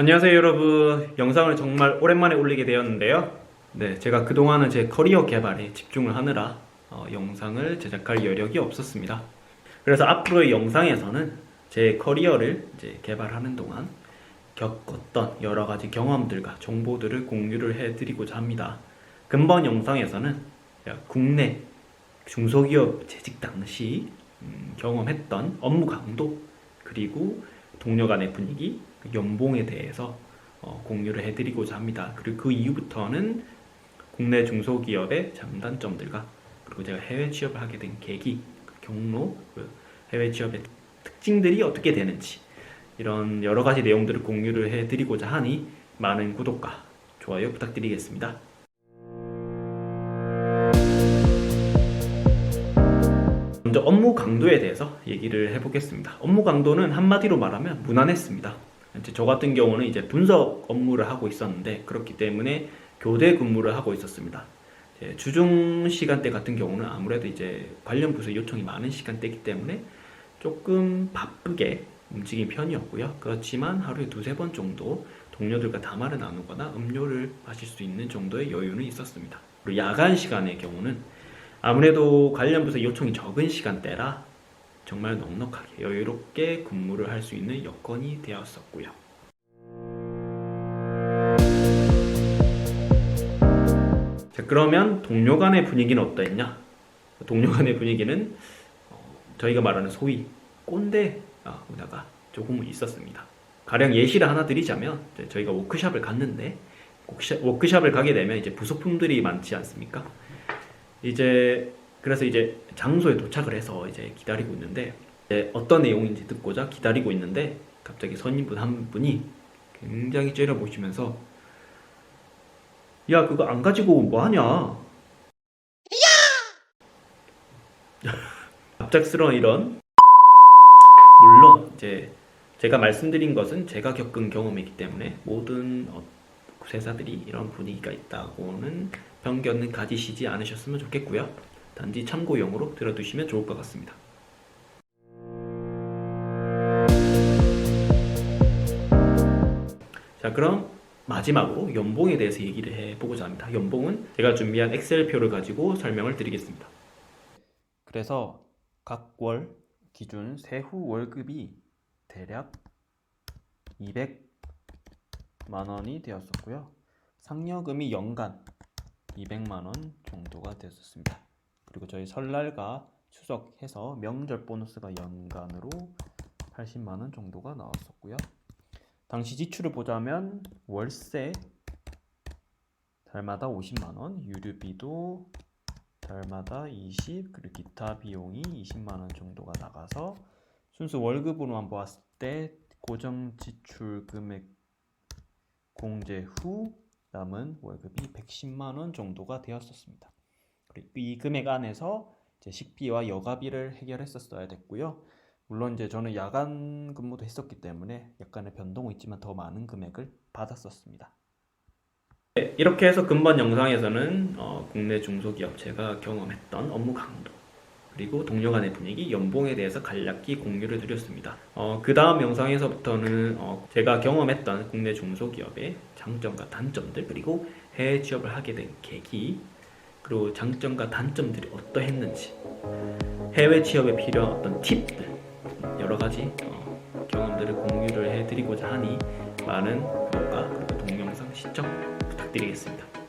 안녕하세요 여러분. 영상을 정말 오랜만에 올리게 되었는데요. 네 제가 그동안은 제 커리어 개발에 집중을 하느라 어, 영상을 제작할 여력이 없었습니다. 그래서 앞으로의 영상에서는 제 커리어를 이제 개발하는 동안 겪었던 여러 가지 경험들과 정보들을 공유를 해드리고자 합니다. 근본 영상에서는 국내 중소기업 재직 당시 음, 경험했던 업무 강도 그리고 동료 간의 분위기, 연봉에 대해서 어, 공유를 해드리고자 합니다. 그리고 그 이후부터는 국내 중소기업의 장단점들과 그리고 제가 해외 취업을 하게 된 계기, 그 경로, 그 해외 취업의 특징들이 어떻게 되는지 이런 여러 가지 내용들을 공유를 해드리고자 하니 많은 구독과 좋아요 부탁드리겠습니다. 먼저 업무 강도에 대해서 얘기를 해보겠습니다. 업무 강도는 한마디로 말하면 무난했습니다. 이제 저 같은 경우는 이제 분석 업무를 하고 있었는데 그렇기 때문에 교대 근무를 하고 있었습니다. 주중 시간대 같은 경우는 아무래도 이제 관련 부서 요청이 많은 시간대이기 때문에 조금 바쁘게 움직인 편이었고요. 그렇지만 하루에 두세 번 정도 동료들과 담화를 나누거나 음료를 마실 수 있는 정도의 여유는 있었습니다. 그리고 야간 시간의 경우는 아무래도 관련 부서 요청이 적은 시간대라 정말 넉넉하게 여유롭게 근무를 할 수 있는 여건이 되었었고요. 자, 그러면 동료 간의 분위기는 어떠했냐? 동료 간의 분위기는 어, 저희가 말하는 소위 꼰대 아, 문화가 조금 있었습니다. 가령 예시를 하나 드리자면 저희가 워크샵을 갔는데 워크샵- 워크샵을 가게 되면 이제 부속품들이 많지 않습니까? 이제 그래서 이제 장소에 도착을 해서 이제 기다리고 있는데 이제 어떤 내용인지 듣고자 기다리고 있는데 갑자기 선임분 한 분이 굉장히 째려보시면서 야 그거 안 가지고 뭐 하냐? 갑작스러운 이런 물론 이제 제가 말씀드린 것은 제가 겪은 경험이기 때문에 모든 어, 회사들이 이런 분위기가 있다고는 편견은 가지시지 않으셨으면 좋겠고요. 단지 참고용으로 들어두시면 좋을 것 같습니다. 자, 그럼 마지막으로 연봉에 대해서 얘기를 해보고자 합니다. 연봉은 제가 준비한 엑셀표를 가지고 설명을 드리겠습니다. 그래서 각 월 기준 세후 월급이 대략 200만 원이 되었었고요. 상여금이 연간 200만 원 정도가 되었습니다. 그리고 저희 설날과 추석 해서 명절 보너스가 연간으로 80만 원 정도가 나왔었고요. 당시 지출을 보자면 월세 달마다 50만 원, 유류비도 달마다 20, 그리고 기타 비용이 20만 원 정도가 나가서 순수 월급으로만 보았을 때 고정 지출 금액 공제 후 남은 월급이 110만 원 정도가 되었었습니다. 이 금액 안에서 이제 식비와 여가비를 해결했었어야 됐고요. 물론 이제 저는 야간 근무도 했었기 때문에 약간의 변동은 있지만 더 많은 금액을 받았었습니다. 네, 이렇게 해서 근본 영상에서는 어, 국내 중소기업체가 경험했던 업무 강도 그리고 동료 간의 분위기, 연봉에 대해서 간략히 공유를 드렸습니다. 어, 그 다음 영상에서부터는 어, 제가 경험했던 국내 중소기업의 장점과 단점들 그리고 해외 취업을 하게 된 계기 그리고 장점과 단점들이 어떠했는지 해외 취업에 필요한 어떤 팁들 여러 가지 어, 경험들을 공유를 해드리고자 하니 많은 구독과 그리고 동영상 시청 부탁드리겠습니다.